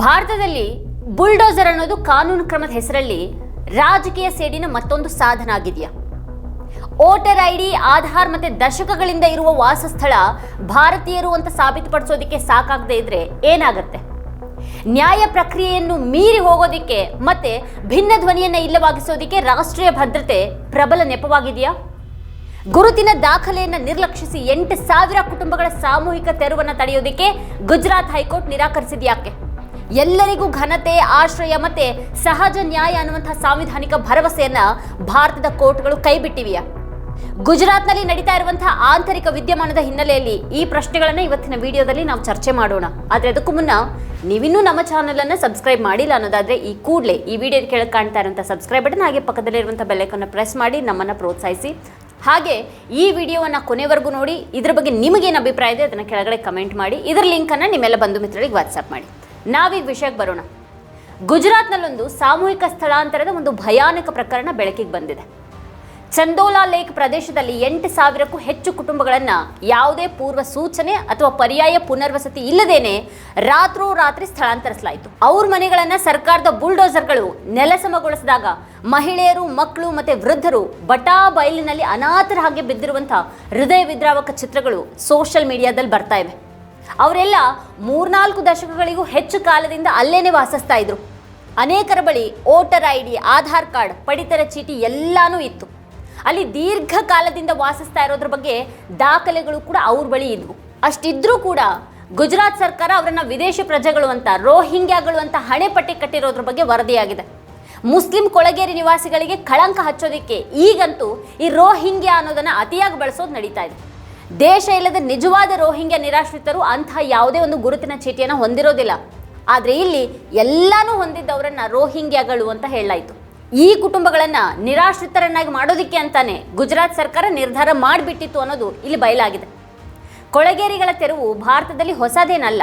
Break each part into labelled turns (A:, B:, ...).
A: ಭಾರತದಲ್ಲಿ ಬುಲ್ಡೋಸರ್ ಅನ್ನೋದು ಕಾನೂನು ಕ್ರಮದ ಹೆಸರಲ್ಲಿ ರಾಜಕೀಯ ಸೇಡಿನ ಮತ್ತೊಂದು ಸಾಧನ ಆಗಿದೆಯಾ ವೋಟರ್ ಐ ಡಿ, ಆಧಾರ್ ಮತ್ತೆ ದಶಕಗಳಿಂದ ಇರುವ ವಾಸಸ್ಥಳ ಭಾರತೀಯರು ಅಂತ ಸಾಬೀತುಪಡಿಸೋದಕ್ಕೆ ಸಾಕಾಗದೇ ಇದ್ರೆ ಏನಾಗುತ್ತೆ? ನ್ಯಾಯ ಪ್ರಕ್ರಿಯೆಯನ್ನು ಮೀರಿ ಹೋಗೋದಿಕ್ಕೆ ಮತ್ತೆ ಭಿನ್ನ ಧ್ವನಿಯನ್ನ ಇಲ್ಲವಾಗಿಸೋದಿಕ್ಕೆ ರಾಷ್ಟ್ರೀಯ ಭದ್ರತೆ ಪ್ರಬಲ ನೆಪವಾಗಿದೆಯಾ? ಗುರುತಿನ ದಾಖಲೆಯನ್ನು ನಿರ್ಲಕ್ಷಿಸಿ ಎಂಟು ಸಾವಿರ ಕುಟುಂಬಗಳ ಸಾಮೂಹಿಕ ತೆರವನ್ನು ತಡೆಯೋದಿಕ್ಕೆ ಗುಜರಾತ್ ಹೈಕೋರ್ಟ್ ನಿರಾಕರಿಸಿದ್ಯಾಕೆ? ಎಲ್ಲರಿಗೂ ಘನತೆ, ಆಶ್ರಯ ಮತ್ತೆ ಸಹಜ ನ್ಯಾಯ ಅನ್ನುವಂತಹ ಸಾಂವಿಧಾನಿಕ ಭರವಸೆಯನ್ನ ಭಾರತದ ಕೋರ್ಟ್ಗಳು ಕೈಬಿಟ್ಟಿವೆಯಾ? ಗುಜರಾತ್ನಲ್ಲಿ ನಡೀತಾ ಇರುವಂತಹ ಆಂತರಿಕ ವಿದ್ಯಮಾನದ ಹಿನ್ನೆಲೆಯಲ್ಲಿ ಈ ಪ್ರಶ್ನೆಗಳನ್ನ ಇವತ್ತಿನ ವಿಡಿಯೋದಲ್ಲಿ ನಾವು ಚರ್ಚೆ ಮಾಡೋಣ. ಆದ್ರೆ ಅದಕ್ಕೂ ಮುನ್ನ ನೀವಿನ್ನೂ ನಮ್ಮ ಚಾನೆಲ್ ಅನ್ನ ಸಬ್ಸ್ಕ್ರೈಬ್ ಮಾಡಿಲ್ಲ ಅನ್ನೋದಾದ್ರೆ ಈ ಕೂಡಲೇ ಈ ವಿಡಿಯೋ ಕೆಳಗೆ ಕಾಣ್ತಾ ಇರುವಂತಹ ಸಬ್ಸ್ಕ್ರೈಬ್ ಬಟನ್ ಹಾಗೆ ಪಕ್ಕದಲ್ಲಿರುವಂತಹ ಬೆಲ್ಲೈಕನ್ನ ಪ್ರೆಸ್ ಮಾಡಿ ನಮ್ಮನ್ನ ಪ್ರೋತ್ಸಾಹಿಸಿ. ಹಾಗೆ ಈ ವಿಡಿಯೋವನ್ನ ಕೊನೆವರೆಗೂ ನೋಡಿ, ಇದ್ರ ಬಗ್ಗೆ ನಿಮಗೇನು ಅಭಿಪ್ರಾಯ ಇದೆ ಅದನ್ನ ಕೆಳಗಡೆ ಕಮೆಂಟ್ ಮಾಡಿ, ಇದರ ಲಿಂಕನ್ನು ನಿಮ್ಮೆಲ್ಲ ಬಂಧು ಮಿತ್ರರಿಗೆ ವಾಟ್ಸಪ್ ಮಾಡಿ. ನಾವೀಗ ವಿಷಯಕ್ಕೆ ಬರೋಣ. ಗುಜರಾತ್ನಲ್ಲೊಂದು ಸಾಮೂಹಿಕ ಸ್ಥಳಾಂತರದ ಒಂದು ಭಯಾನಕ ಪ್ರಕರಣ ಬೆಳಕಿಗೆ ಬಂದಿದೆ. ಚಂದೋಲಾ ಲೇಕ್ ಪ್ರದೇಶದಲ್ಲಿ ಎಂಟು ಸಾವಿರಕ್ಕೂ ಹೆಚ್ಚು ಕುಟುಂಬಗಳನ್ನು ಯಾವುದೇ ಪೂರ್ವ ಸೂಚನೆ ಅಥವಾ ಪರ್ಯಾಯ ಪುನರ್ವಸತಿ ಇಲ್ಲದೇನೆ ರಾತ್ರೋರಾತ್ರಿ ಸ್ಥಳಾಂತರಿಸಲಾಯಿತು. ಅವ್ರ ಮನೆಗಳನ್ನು ಸರ್ಕಾರದ ಬುಲ್ಡೋಸರ್ಗಳು ನೆಲಸಮಗೊಳಿಸಿದಾಗ ಮಹಿಳೆಯರು, ಮಕ್ಕಳು ಮತ್ತು ವೃದ್ಧರು ಬಟಾ ಬಯಲಿನಲ್ಲಿ ಅನಾಥರ ಹಾಗೆ ಬಿದ್ದಿರುವಂತಹ ಹೃದಯ ವಿದ್ರಾವಕ ಚಿತ್ರಗಳು ಸೋಷಿಯಲ್ ಮೀಡಿಯಾದಲ್ಲಿ ಬರ್ತಾ ಇವೆ. ಅವರೆಲ್ಲ ಮೂರ್ನಾಲ್ಕು ದಶಕಗಳಿಗೂ ಹೆಚ್ಚು ಕಾಲದಿಂದ ಅಲ್ಲೇನೆ ವಾಸಿಸ್ತಾ ಇದ್ರು. ಅನೇಕರ ಬಳಿ voter I D, Aadhaar card, ಪಡಿತರ ಚೀಟಿ ಎಲ್ಲಾನೂ ಇತ್ತು. ಅಲ್ಲಿ ದೀರ್ಘಕಾಲದಿಂದ ವಾಸಿಸ್ತಾ ಇರೋದ್ರ ಬಗ್ಗೆ ದಾಖಲೆಗಳು ಕೂಡ ಅವ್ರ ಬಳಿ ಇದ್ವು. ಅಷ್ಟಿದ್ರೂ ಕೂಡ ಗುಜರಾತ್ ಸರ್ಕಾರ ಅವರನ್ನ ವಿದೇಶಿ ಪ್ರಜೆಗಳು ಅಂತ ರೋಹಿಂಗ್ಯಾಗಳು ಅಂತ ಹಣೆ ಪಟ್ಟಿ ಕಟ್ಟಿರೋದ್ರ ಬಗ್ಗೆ ವರದಿಯಾಗಿದೆ. ಮುಸ್ಲಿಂ ಕೊಳಗೇರಿ ನಿವಾಸಿಗಳಿಗೆ ಕಳಂಕ ಹಚ್ಚೋದಿಕ್ಕೆ ಈಗಂತೂ ಈ ರೋಹಿಂಗ್ಯಾ ಅನ್ನೋದನ್ನ ಅತಿಯಾಗಿ ಬಳಸೋದು ನಡೀತಾ ಇದೆ. ದೇಶ ಇಲ್ಲದ ನಿಜವಾದ ರೋಹಿಂಗ್ಯ ನಿರಾಶ್ರಿತರು ಅಂತಹ ಯಾವುದೇ ಒಂದು ಗುರುತಿನ ಚೀಟಿಯನ್ನು ಹೊಂದಿರೋದಿಲ್ಲ. ಆದರೆ ಇಲ್ಲಿ ಎಲ್ಲಾನು ಹೊಂದಿದ್ದವರನ್ನ ರೋಹಿಂಗ್ಯಗಳು ಅಂತ ಹೇಳಲಾಯಿತು. ಈ ಕುಟುಂಬಗಳನ್ನ ನಿರಾಶ್ರಿತರನ್ನಾಗಿ ಮಾಡೋದಿಕ್ಕೆ ಅಂತಾನೆ ಗುಜರಾತ್ ಸರ್ಕಾರ ನಿರ್ಧಾರ ಮಾಡಿಬಿಟ್ಟಿತ್ತು ಅನ್ನೋದು ಇಲ್ಲಿ ಬಯಲಾಗಿದೆ. ಕೊಳಗೇರಿಗಳ ತೆರವು ಭಾರತದಲ್ಲಿ ಹೊಸದೇನಲ್ಲ.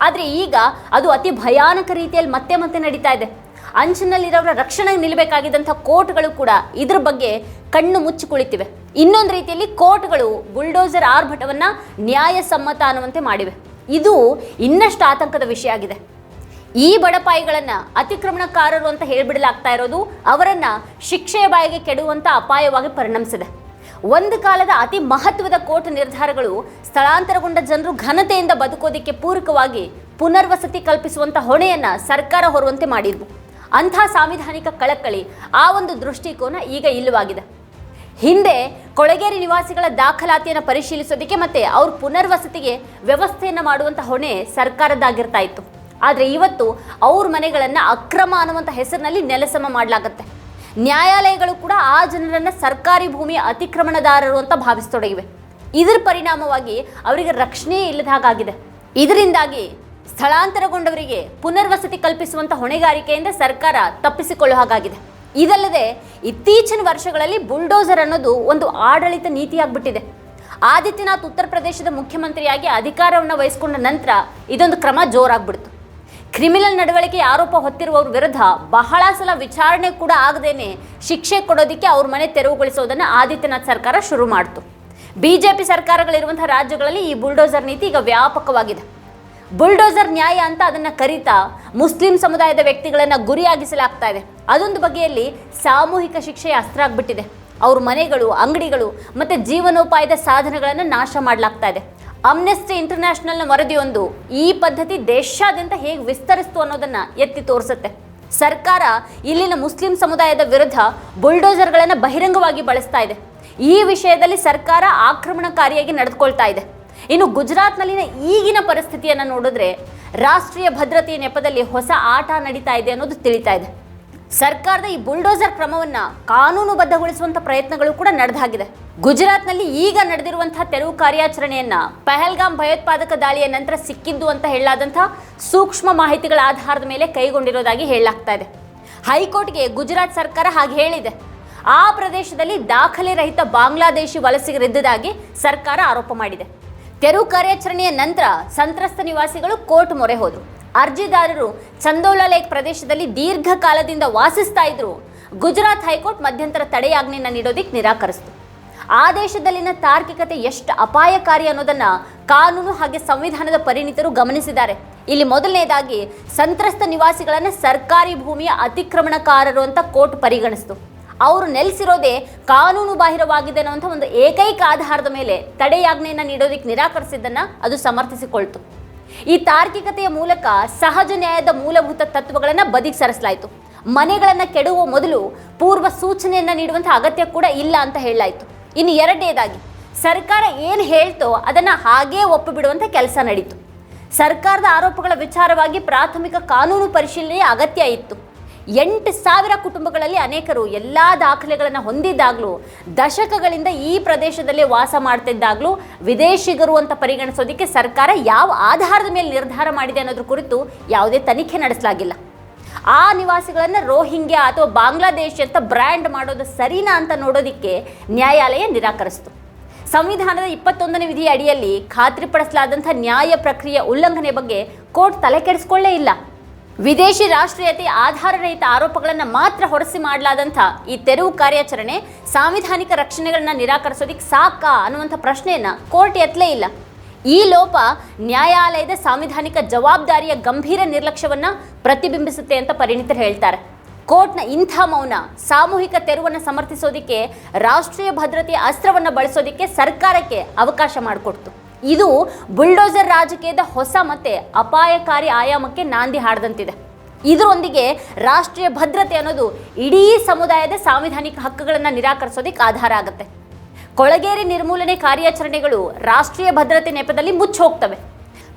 A: ಆದರೆ ಈಗ ಅದು ಅತಿ ಭಯಾನಕ ರೀತಿಯಲ್ಲಿ ಮತ್ತೆ ಮತ್ತೆ ನಡೀತಾ ಇದೆ. ಅಂಚಿನಲ್ಲಿರೋರ ರಕ್ಷಣೆಗೆ ನಿಲ್ಲಬೇಕಾಗಿದ್ದಂಥ ಕೋರ್ಟ್ಗಳು ಕೂಡ ಇದ್ರ ಬಗ್ಗೆ ಕಣ್ಣು ಮುಚ್ಚಿ ಕುಳಿತಿವೆ. ಇನ್ನೊಂದು ರೀತಿಯಲ್ಲಿ ಕೋರ್ಟ್ಗಳು ಬುಲ್ಡೋಸರ್ ಆರ್ಭಟವನ್ನ ನ್ಯಾಯಸಮ್ಮತ ಅನ್ನುವಂತೆ ಮಾಡಿವೆ. ಇದು ಇನ್ನಷ್ಟು ಆತಂಕದ ವಿಷಯ ಆಗಿದೆ. ಈ ಬಡಪಾಯಿಗಳನ್ನು ಅತಿಕ್ರಮಣಕಾರರು ಅಂತ ಹೇಳಿಬಿಡಲಾಗ್ತಾ ಇರೋದು ಅವರನ್ನು ಶಿಕ್ಷೆಯ ಬಾಯಿಗೆ ಕೆಡುವಂತ ಅಪಾಯವಾಗಿ ಪರಿಣಮಿಸಿದೆ. ಒಂದು ಕಾಲದ ಅತಿ ಮಹತ್ವದ ಕೋರ್ಟ್ ನಿರ್ಧಾರಗಳು ಸ್ಥಳಾಂತರಗೊಂಡ ಜನರು ಘನತೆಯಿಂದ ಬದುಕೋದಕ್ಕೆ ಪೂರಕವಾಗಿ ಪುನರ್ವಸತಿ ಕಲ್ಪಿಸುವಂಥ ಹೊಣೆಯನ್ನ ಸರ್ಕಾರ ಹೊರುವಂತೆ ಮಾಡಿದ್ವು. ಅಂಥ ಸಾಂವಿಧಾನಿಕ ಕಳಕಳಿ ಆ ಒಂದು ದೃಷ್ಟಿಕೋನ ಈಗ ಇಲ್ಲವಾಗಿದೆ. ಹಿಂದೆ ಕೊಳಗೇರಿ ನಿವಾಸಿಗಳ ದಾಖಲಾತಿಯನ್ನು ಪರಿಶೀಲಿಸೋದಕ್ಕೆ ಮತ್ತೆ ಅವ್ರ ಪುನರ್ವಸತಿಗೆ ವ್ಯವಸ್ಥೆಯನ್ನು ಮಾಡುವಂಥ ಹೊಣೆ ಸರ್ಕಾರದ್ದಾಗಿರ್ತಾ ಇತ್ತು. ಆದರೆ ಇವತ್ತು ಅವ್ರ ಮನೆಗಳನ್ನು ಅಕ್ರಮ ಅನ್ನುವಂಥ ಹೆಸರಿನಲ್ಲಿ ನೆಲಸಮ ಮಾಡಲಾಗತ್ತೆ. ನ್ಯಾಯಾಲಯಗಳು ಕೂಡ ಆ ಜನರನ್ನು ಸರ್ಕಾರಿ ಭೂಮಿಯ ಅತಿಕ್ರಮಣದಾರರು ಅಂತ ಭಾವಿಸತೊಡಗಿವೆ. ಇದರ ಪರಿಣಾಮವಾಗಿ ಅವರಿಗೆ ರಕ್ಷಣೆಯೇ ಇಲ್ಲದ ಹಾಗಾಗಿದೆ. ಇದರಿಂದಾಗಿ ಸ್ಥಳಾಂತರಗೊಂಡವರಿಗೆ ಪುನರ್ವಸತಿ ಕಲ್ಪಿಸುವಂಥ ಹೊಣೆಗಾರಿಕೆಯಿಂದ ಸರ್ಕಾರ ತಪ್ಪಿಸಿಕೊಳ್ಳುವ ಹಾಗಾಗಿದೆ. ಇದಲ್ಲದೆ ಇತ್ತೀಚಿನ ವರ್ಷಗಳಲ್ಲಿ ಬುಲ್ಡೋಸರ್ ಅನ್ನೋದು ಒಂದು ಆಡಳಿತ ನೀತಿಯಾಗ್ಬಿಟ್ಟಿದೆ. ಆದಿತ್ಯನಾಥ್ ಉತ್ತರ ಪ್ರದೇಶದ ಮುಖ್ಯಮಂತ್ರಿಯಾಗಿ ಅಧಿಕಾರವನ್ನು ವಹಿಸಿಕೊಂಡ ನಂತರ ಇದೊಂದು ಕ್ರಮ ಜೋರಾಗ್ಬಿಡ್ತು. ಕ್ರಿಮಿನಲ್ ನಡವಳಿಕೆ ಆರೋಪ ಹೊತ್ತಿರುವವ್ರ ವಿರುದ್ಧ ಬಹಳ ಸಲ ವಿಚಾರಣೆ ಕೂಡ ಆಗದೇನೆ ಶಿಕ್ಷೆ ಕೊಡೋದಕ್ಕೆ ಅವ್ರ ಮನೆ ತೆರವುಗೊಳಿಸೋದನ್ನು ಆದಿತ್ಯನಾಥ್ ಸರ್ಕಾರ ಶುರು ಮಾಡಿತು. ಬಿಜೆಪಿ ಸರ್ಕಾರಗಳಿರುವಂತಹ ರಾಜ್ಯಗಳಲ್ಲಿ ಈ ಬುಲ್ಡೋಸರ್ ನೀತಿ ಈಗ ವ್ಯಾಪಕವಾಗಿದೆ. ಬುಲ್ಡೋಸರ್ ನ್ಯಾಯ ಅಂತ ಅದನ್ನ ಕರೀತಾ ಮುಸ್ಲಿಂ ಸಮುದಾಯದ ವ್ಯಕ್ತಿಗಳನ್ನ ಗುರಿಯಾಗಿಸಲಾಗ್ತಾ ಇದೆ. ಅದೊಂದು ಬಗೆಯಲ್ಲಿ ಸಾಮೂಹಿಕ ಶಿಕ್ಷೆಯ ಅಸ್ತ್ರ ಆಗಿಬಿಟ್ಟಿದೆ. ಅವ್ರ ಮನೆಗಳು, ಅಂಗಡಿಗಳು ಮತ್ತೆ ಜೀವನೋಪಾಯದ ಸಾಧನಗಳನ್ನು ನಾಶ ಮಾಡಲಾಗ್ತಾ ಇದೆ. ಅಮ್ನೆಸ್ಟಿ ಇಂಟರ್ನ್ಯಾಷನಲ್ನ ವರದಿಯೊಂದು ಈ ಪದ್ಧತಿ ದೇಶಾದ್ಯಂತ ಹೇಗೆ ವಿಸ್ತರಿಸ್ತು ಅನ್ನೋದನ್ನ ಎತ್ತಿ ತೋರಿಸುತ್ತೆ. ಸರ್ಕಾರ ಇಲ್ಲಿನ ಮುಸ್ಲಿಂ ಸಮುದಾಯದ ವಿರುದ್ಧ ಬುಲ್ಡೋಸರ್ಗಳನ್ನು ಬಹಿರಂಗವಾಗಿ ಬಳಸ್ತಾ ಇದೆ. ಈ ವಿಷಯದಲ್ಲಿ ಸರ್ಕಾರ ಆಕ್ರಮಣಕಾರಿಯಾಗಿ ನಡೆದುಕೊಳ್ತಾ ಇದೆ. ಇನ್ನು ಗುಜರಾತ್ನಲ್ಲಿನ ಈಗಿನ ಪರಿಸ್ಥಿತಿಯನ್ನು ನೋಡಿದ್ರೆ ರಾಷ್ಟ್ರೀಯ ಭದ್ರತೆಯ ನೆಪದಲ್ಲಿ ಹೊಸ ಆಟ ನಡೀತಾ ಇದೆ ಅನ್ನೋದು ತಿಳಿತಾ ಇದೆ. ಸರ್ಕಾರದ ಈ ಬುಲ್ಡೋಸರ್ ಕ್ರಮವನ್ನ ಕಾನೂನುಬದ್ಧಗೊಳಿಸುವಂಥ ಪ್ರಯತ್ನಗಳು ಕೂಡ ನಡೆದಾಗಿದೆ. ಗುಜರಾತ್ನಲ್ಲಿ ಈಗ ನಡೆದಿರುವಂತಹ ತೆರವು ಕಾರ್ಯಾಚರಣೆಯನ್ನ ಪಹಲ್ಗಾಮ್ ಭಯೋತ್ಪಾದಕ ದಾಳಿಯ ನಂತರ ಸಿಕ್ಕಿದ್ದು ಅಂತ ಹೇಳಲಾದಂತಹ ಸೂಕ್ಷ್ಮ ಮಾಹಿತಿಗಳ ಆಧಾರದ ಮೇಲೆ ಕೈಗೊಂಡಿರೋದಾಗಿ ಹೇಳಲಾಗ್ತಾ ಇದೆ. ಹೈಕೋರ್ಟ್ಗೆ ಗುಜರಾತ್ ಸರ್ಕಾರ ಹಾಗೆ ಹೇಳಿದೆ. ಆ ಪ್ರದೇಶದಲ್ಲಿ ದಾಖಲೆ ರಹಿತ ಬಾಂಗ್ಲಾದೇಶಿ ವಲಸಿಗರಿದ್ದುದಾಗಿ ಸರ್ಕಾರ ಆರೋಪ ಮಾಡಿದೆ. ತೆರವು ಕಾರ್ಯಾಚರಣೆಯ ನಂತರ ಸಂತ್ರಸ್ತ ನಿವಾಸಿಗಳು ಕೋರ್ಟ್ ಮೊರೆ ಹೋದರು. ಅರ್ಜಿದಾರರು ಚಂದೋಲಾ ಲೇಕ್ ಪ್ರದೇಶದಲ್ಲಿ ದೀರ್ಘಕಾಲದಿಂದ ವಾಸಿಸ್ತಾ ಇದ್ರು. ಗುಜರಾತ್ ಹೈಕೋರ್ಟ್ ಮಧ್ಯಂತರ ತಡೆಯಾಜ್ಞೆಯನ್ನು ನೀಡೋದಕ್ಕೆ ನಿರಾಕರಿಸಿತು. ಆದೇಶದಲ್ಲಿನ ತಾರ್ಕಿಕತೆ ಎಷ್ಟು ಅಪಾಯಕಾರಿ ಅನ್ನೋದನ್ನ ಕಾನೂನು ಹಾಗೆ ಸಂವಿಧಾನದ ಪರಿಣಿತರು ಗಮನಿಸಿದ್ದಾರೆ. ಇಲ್ಲಿ ಮೊದಲನೇದಾಗಿ ಸಂತ್ರಸ್ತ ನಿವಾಸಿಗಳನ್ನು ಸರ್ಕಾರಿ ಭೂಮಿಯ ಅತಿಕ್ರಮಣಕಾರರು ಅಂತ ಕೋರ್ಟ್ ಪರಿಗಣಿಸಿತು. ಅವರು ನೆಲೆಸಿರೋದೇ ಕಾನೂನು ಬಾಹಿರವಾಗಿದೆ ಅನ್ನುವಂಥ ಒಂದು ಏಕೈಕ ಆಧಾರದ ಮೇಲೆ ತಡೆಯಾಜ್ಞೆಯನ್ನು ನೀಡೋದಕ್ಕೆ ನಿರಾಕರಿಸಿದ್ದನ್ನು ಅದು ಸಮರ್ಥಿಸಿಕೊಳ್ತು. ಈ ತಾರ್ಕಿಕತೆಯ ಮೂಲಕ ಸಹಜ ನ್ಯಾಯದ ಮೂಲಭೂತ ತತ್ವಗಳನ್ನು ಬದಿಗೆ ಸರಿಸಲಾಯಿತು ಮನೆಗಳನ್ನು ಕೆಡುವ ಮೊದಲು ಪೂರ್ವ ಸೂಚನೆಯನ್ನು ನೀಡುವಂಥ ಅಗತ್ಯ ಕೂಡ ಇಲ್ಲ ಅಂತ ಹೇಳಲಾಯಿತು. ಇನ್ನು ಎರಡನೇದಾಗಿ, ಸರ್ಕಾರ ಏನು ಹೇಳ್ತೋ ಅದನ್ನು ಹಾಗೇ ಒಪ್ಪಿಬಿಡುವಂಥ ಕೆಲಸ ನಡೀತು. ಸರ್ಕಾರದ ಆರೋಪಗಳ ವಿಚಾರವಾಗಿ ಪ್ರಾಥಮಿಕ ಕಾನೂನು ಪರಿಶೀಲನೆಯ ಅಗತ್ಯ ಇತ್ತು. ಎಂಟು ಸಾವಿರ ಕುಟುಂಬಗಳಲ್ಲಿ ಅನೇಕರು ಎಲ್ಲ ದಾಖಲೆಗಳನ್ನು ಹೊಂದಿದ್ದಾಗಲೂ, ದಶಕಗಳಿಂದ ಈ ಪ್ರದೇಶದಲ್ಲಿ ವಾಸ ಮಾಡ್ತಿದ್ದಾಗಲೂ, ವಿದೇಶಿಗರು ಅಂತ ಪರಿಗಣಿಸೋದಕ್ಕೆ ಸರ್ಕಾರ ಯಾವ ಆಧಾರದ ಮೇಲೆ ನಿರ್ಧಾರ ಮಾಡಿದೆ ಅನ್ನೋದ್ರ ಕುರಿತು ಯಾವುದೇ ತನಿಖೆ ನಡೆಸಲಾಗಿಲ್ಲ. ಆ ನಿವಾಸಿಗಳನ್ನು ರೋಹಿಂಗ್ಯಾ ಅಥವಾ ಬಾಂಗ್ಲಾದೇಶ್ ಅಂತ ಬ್ರ್ಯಾಂಡ್ ಮಾಡೋದು ಸರಿನಾ ಅಂತ ನೋಡೋದಕ್ಕೆ ನ್ಯಾಯಾಲಯ ನಿರಾಕರಿಸಿತು. ಸಂವಿಧಾನದ ಇಪ್ಪತ್ತೊಂದನೇ ವಿಧಿಯ ಅಡಿಯಲ್ಲಿ ಖಾತ್ರಿಪಡಿಸಲಾದಂಥ ನ್ಯಾಯ ಪ್ರಕ್ರಿಯೆ ಉಲ್ಲಂಘನೆ ಬಗ್ಗೆ ಕೋರ್ಟ್ ತಲೆ ಕೆಡಿಸ್ಕೊಳ್ಳೇ ಇಲ್ಲ. ವಿದೇಶಿ ರಾಷ್ಟ್ರೀಯತೆ ಆಧಾರರಹಿತ ಆರೋಪಗಳನ್ನು ಮಾತ್ರ ಹೊರಸಿ ಮಾಡಲಾದಂಥ ಈ ತೆರವು ಕಾರ್ಯಾಚರಣೆ ಸಾಂವಿಧಾನಿಕ ರಕ್ಷಣೆಗಳನ್ನು ನಿರಾಕರಿಸೋದಿಕ್ಕೆ ಸಾಕಾ ಅನ್ನುವಂಥ ಪ್ರಶ್ನೆಯನ್ನು ಕೋರ್ಟ್ ಎತ್ತಲೇ ಇಲ್ಲ. ಈ ಲೋಪ ನ್ಯಾಯಾಲಯದ ಸಾಂವಿಧಾನಿಕ ಜವಾಬ್ದಾರಿಯ ಗಂಭೀರ ನಿರ್ಲಕ್ಷ್ಯವನ್ನ ಪ್ರತಿಬಿಂಬಿಸುತ್ತೆ ಅಂತ ಪರಿಣಿತರು ಹೇಳ್ತಾರೆ. ಕೋರ್ಟ್ನ ಇಂಥ ಮೌನ ಸಾಮೂಹಿಕ ತೆರವನ್ನು ಸಮರ್ಥಿಸೋದಕ್ಕೆ, ರಾಷ್ಟ್ರೀಯ ಭದ್ರತೆಯ ಅಸ್ತ್ರವನ್ನು ಬಳಸೋದಕ್ಕೆ ಸರ್ಕಾರಕ್ಕೆ ಅವಕಾಶ ಮಾಡಿಕೊಡ್ತು. ಇದು ಬುಲ್ಡೋಸರ್ ರಾಜಕೀಯದ ಹೊಸ ಮತ್ತೆ ಅಪಾಯಕಾರಿ ಆಯಾಮಕ್ಕೆ ನಾಂದಿ ಹಾಡದಂತಿದೆ. ಇದರೊಂದಿಗೆ ರಾಷ್ಟ್ರೀಯ ಭದ್ರತೆ ಅನ್ನೋದು ಇಡೀ ಸಮುದಾಯದ ಸಾಂವಿಧಾನಿಕ ಹಕ್ಕುಗಳನ್ನು ನಿರಾಕರಿಸೋದಕ್ಕೆ ಆಧಾರ ಆಗುತ್ತೆ. ಕೊಳಗೇರಿ ನಿರ್ಮೂಲನೆ ಕಾರ್ಯಾಚರಣೆಗಳು ರಾಷ್ಟ್ರೀಯ ಭದ್ರತೆ ನೆಪದಲ್ಲಿ ಮುಚ್ಚಿ ಹೋಗ್ತವೆ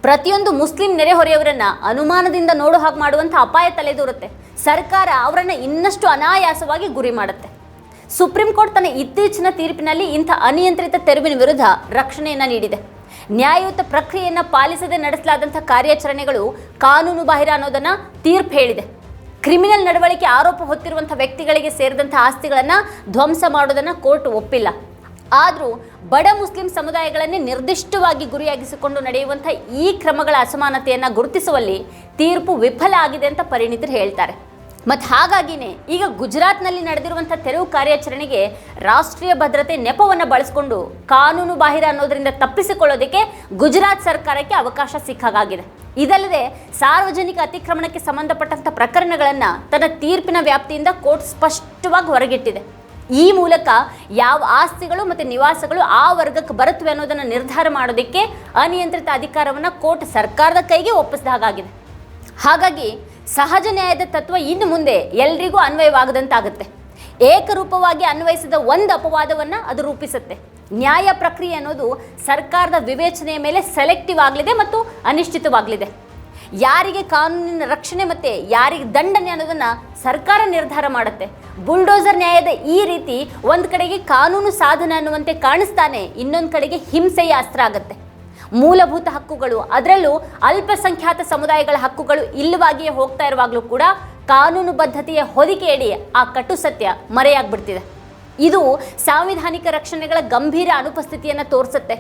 A: ಪ್ರತಿಯೊಂದು ಮುಸ್ಲಿಂ ನೆರೆಹೊರೆಯವರನ್ನ ಅನುಮಾನದಿಂದ ನೋಡು ಹಾಗೆ ಮಾಡುವಂಥ ಅಪಾಯ ತಲೆದೂರುತ್ತೆ ಸರ್ಕಾರ ಅವರನ್ನು ಇನ್ನಷ್ಟು ಅನಾಯಾಸವಾಗಿ ಗುರಿ ಮಾಡುತ್ತೆ. ಸುಪ್ರೀಂ ಕೋರ್ಟ್ ತನ್ನ ಇತ್ತೀಚಿನ ತೀರ್ಪಿನಲ್ಲಿ ಇಂಥ ಅನಿಯಂತ್ರಿತ ತೆರವಿನ ವಿರುದ್ಧ ರಕ್ಷಣೆಯನ್ನು ನೀಡಿದೆ. ನ್ಯಾಯಯುತ ಪ್ರಕ್ರಿಯೆಯನ್ನು ಪಾಲಿಸದೆ ನಡೆಸಲಾದಂಥ ಕಾರ್ಯಾಚರಣೆಗಳು ಕಾನೂನು ಬಾಹಿರ ಅನ್ನೋದನ್ನ ತೀರ್ಪು ಹೇಳಿದೆ. ಕ್ರಿಮಿನಲ್ ನಡವಳಿಕೆ ಆರೋಪ ಹೊತ್ತಿರುವಂಥ ವ್ಯಕ್ತಿಗಳಿಗೆ ಸೇರಿದಂಥ ಆಸ್ತಿಗಳನ್ನು ಧ್ವಂಸ ಮಾಡೋದನ್ನು ಕೋರ್ಟ್ ಒಪ್ಪಿಲ್ಲ. ಆದರೂ ಬಡ ಮುಸ್ಲಿಂ ಸಮುದಾಯಗಳನ್ನೇ ನಿರ್ದಿಷ್ಟವಾಗಿ ಗುರಿಯಾಗಿಸಿಕೊಂಡು ನಡೆಯುವಂಥ ಈ ಕ್ರಮಗಳ ಅಸಮಾನತೆಯನ್ನು ಗುರುತಿಸುವಲ್ಲಿ ತೀರ್ಪು ವಿಫಲ ಆಗಿದೆ ಅಂತ ಪರಿಣಿತರು ಹೇಳ್ತಾರೆ. ಮತ್ತು ಹಾಗಾಗಿನೇ ಈಗ ಗುಜರಾತ್ನಲ್ಲಿ ನಡೆದಿರುವಂಥ ತೆರವು ಕಾರ್ಯಾಚರಣೆಗೆ ರಾಷ್ಟ್ರೀಯ ಭದ್ರತೆ ನೆಪವನ್ನು ಬಳಸಿಕೊಂಡು ಕಾನೂನು ಬಾಹಿರ ಅನ್ನೋದರಿಂದ ತಪ್ಪಿಸಿಕೊಳ್ಳೋದಕ್ಕೆ ಗುಜರಾತ್ ಸರ್ಕಾರಕ್ಕೆ ಅವಕಾಶ ಸಿಕ್ಕಾಗಿದೆ ಇದಲ್ಲದೆ ಸಾರ್ವಜನಿಕ ಅತಿಕ್ರಮಣಕ್ಕೆ ಸಂಬಂಧಪಟ್ಟಂಥ ಪ್ರಕರಣಗಳನ್ನು ತನ್ನ ತೀರ್ಪಿನ ವ್ಯಾಪ್ತಿಯಿಂದ ಕೋರ್ಟ್ ಸ್ಪಷ್ಟವಾಗಿ ಹೊರಗಿಟ್ಟಿದೆ. ಈ ಮೂಲಕ ಯಾವ ಆಸ್ತಿಗಳು ಮತ್ತು ನಿವಾಸಗಳು ಆ ವರ್ಗಕ್ಕೆ ಬರುತ್ತವೆ ಅನ್ನೋದನ್ನು ನಿರ್ಧಾರ ಮಾಡೋದಕ್ಕೆ ಅನಿಯಂತ್ರಿತ ಅಧಿಕಾರವನ್ನು ಕೋರ್ಟ್ ಸರ್ಕಾರದ ಕೈಗೆ ಒಪ್ಪಿಸಿದ ಹಾಗಾಗಿದೆ. ಹಾಗಾಗಿ ಸಹಜ ನ್ಯಾಯದ ತತ್ವ ಇನ್ನು ಮುಂದೆ ಎಲ್ರಿಗೂ ಅನ್ವಯವಾಗದಂತಾಗುತ್ತೆ. ಏಕರೂಪವಾಗಿ ಅನ್ವಯಿಸಿದ ಒಂದು ಅಪವಾದವನ್ನು ಅದು ರೂಪಿಸುತ್ತೆ. ನ್ಯಾಯ ಪ್ರಕ್ರಿಯೆ ಅನ್ನೋದು ಸರ್ಕಾರದ ವಿವೇಚನೆಯ ಮೇಲೆ ಸೆಲೆಕ್ಟಿವ್ ಆಗಲಿದೆ ಮತ್ತು ಅನಿಶ್ಚಿತವಾಗಲಿದೆ. ಯಾರಿಗೆ ಕಾನೂನಿನ ರಕ್ಷಣೆ ಮತ್ತು ಯಾರಿಗೆ ದಂಡನೆ ಅನ್ನೋದನ್ನು ಸರ್ಕಾರ ನಿರ್ಧಾರ ಮಾಡುತ್ತೆ. ಬುಲ್ಡೋಸರ್ ನ್ಯಾಯದ ಈ ರೀತಿ ಒಂದು ಕಡೆಗೆ ಕಾನೂನು ಸಾಧನ ಅನ್ನುವಂತೆ ಕಾಣಿಸ್ತಾನೆ, ಇನ್ನೊಂದು ಕಡೆಗೆ ಹಿಂಸೆಯ ಅಸ್ತ್ರ ಆಗುತ್ತೆ. ಮೂಲಭೂತ ಹಕ್ಕುಗಳು. ಅದರಲ್ಲೂ ಅಲ್ಪಸಂಖ್ಯಾತ ಸಮುದಾಯಗಳ ಹಕ್ಕುಗಳು ಇಲ್ಲವಾಗಿಯೇ ಹೋಗ್ತಾ ಇರುವಾಗಲೂ ಕೂಡ ಕಾನೂನು ಬದ್ಧತೆಯ ಹೊದಿಕೆಯಡಿ ಆ ಕಟು ಸತ್ಯ ಮರೆಯಾಗ್ಬಿಡ್ತಿದೆ. ಇದು ಸಾಂವಿಧಾನಿಕ ರಕ್ಷಣೆಗಳ ಗಂಭೀರ ಅನುಪಸ್ಥಿತಿಯನ್ನು ತೋರಿಸುತ್ತೆ.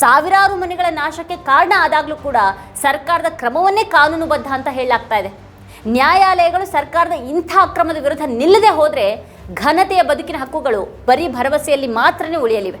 A: ಸಾವಿರಾರು ಮನೆಗಳ ನಾಶಕ್ಕೆ ಕಾರಣ ಆದಾಗಲೂ ಕೂಡ ಸರ್ಕಾರದ ಕ್ರಮವನ್ನೇ ಕಾನೂನುಬದ್ಧ ಅಂತ ಹೇಳಲಾಗ್ತಾ ಇದೆ. ನ್ಯಾಯಾಲಯಗಳು ಸರ್ಕಾರದ ಇಂಥ ಅಕ್ರಮದ ವಿರುದ್ಧ ನಿಲ್ಲದೆ ಹೋದರೆ ಘನತೆಯ ಬದುಕಿನ ಹಕ್ಕುಗಳು ಬರೀ ಭರವಸೆಯಲ್ಲಿ ಮಾತ್ರನೇ ಉಳಿಯಲಿವೆ.